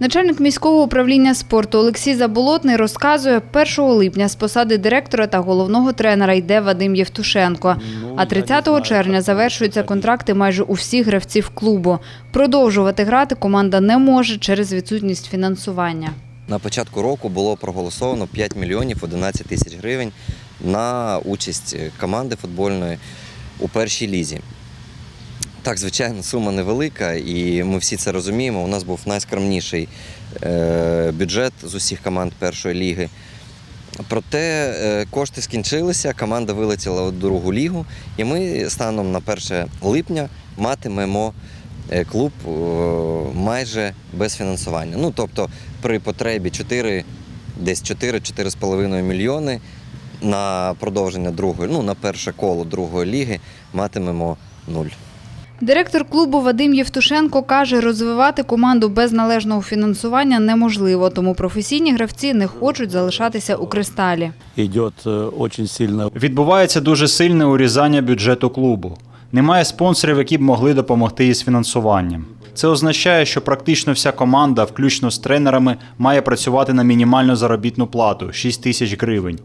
Начальник міського управління спорту Олексій Заболотний розказує, 1 липня з посади директора та головного тренера йде Вадим Євтушенко. А 30 червня завершуються контракти майже у всіх гравців клубу. Продовжувати грати команда не може через відсутність фінансування. На початку року було проголосовано 5 мільйонів 11 тисяч гривень на участь команди футбольної у першій лізі. Так, звичайно, сума невелика, і ми всі це розуміємо. У нас був найскромніший е, бюджет з усіх команд першої ліги. Проте е, кошти скінчилися, команда вилетіла у другу лігу, і ми станом на 1 липня матимемо е, клуб майже без фінансування. Ну, тобто при потребі 4, десь 4-4,5 мільйони на продовження другої, ну на перше коло другої ліги матимемо нуль. Директор клубу Вадим Євтушенко каже, розвивати команду без належного фінансування неможливо, тому професійні гравці не хочуть залишатися у кристалі. сильно Відбувається дуже сильне урізання бюджету клубу. Немає спонсорів, які б могли допомогти із фінансуванням. Це означає, що практично вся команда, включно з тренерами, має працювати на мінімальну заробітну плату 6 тисяч гривень.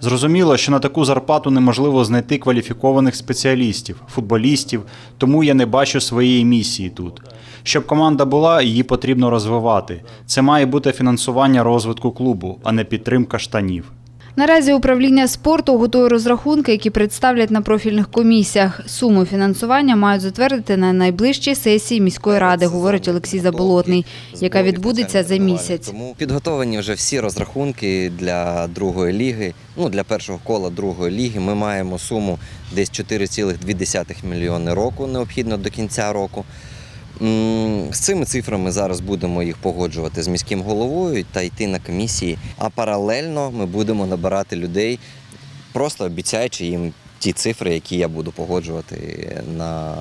Зрозуміло, що на таку зарплату неможливо знайти кваліфікованих спеціалістів, футболістів, тому я не бачу своєї місії тут. Щоб команда була, її потрібно розвивати. Це має бути фінансування розвитку клубу, а не підтримка штанів. Наразі управління спорту готує розрахунки, які представлять на профільних комісіях. Суму фінансування мають затвердити на найближчій сесії міської ради, говорить Олексій Заболотний, яка відбудеться за місяць. Підготовлені вже всі розрахунки для другої ліги. Ну для першого кола другої ліги. Ми маємо суму десь 4,2 мільйони року, необхідно до кінця року. З цими цифрами зараз будемо їх погоджувати з міським головою та йти на комісії. А паралельно ми будемо набирати людей, просто обіцяючи їм ті цифри, які я буду погоджувати на,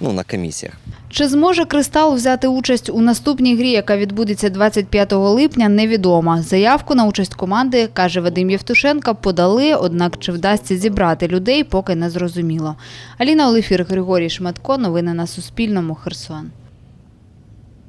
ну, на комісіях. Чи зможе Кристал взяти участь у наступній грі, яка відбудеться 25 липня, невідомо. Заявку на участь команди, каже Вадим Євтушенка, подали, однак чи вдасться зібрати людей, поки не зрозуміло. Аліна Олефір, Григорій Шматко. Новини на Суспільному. Херсон.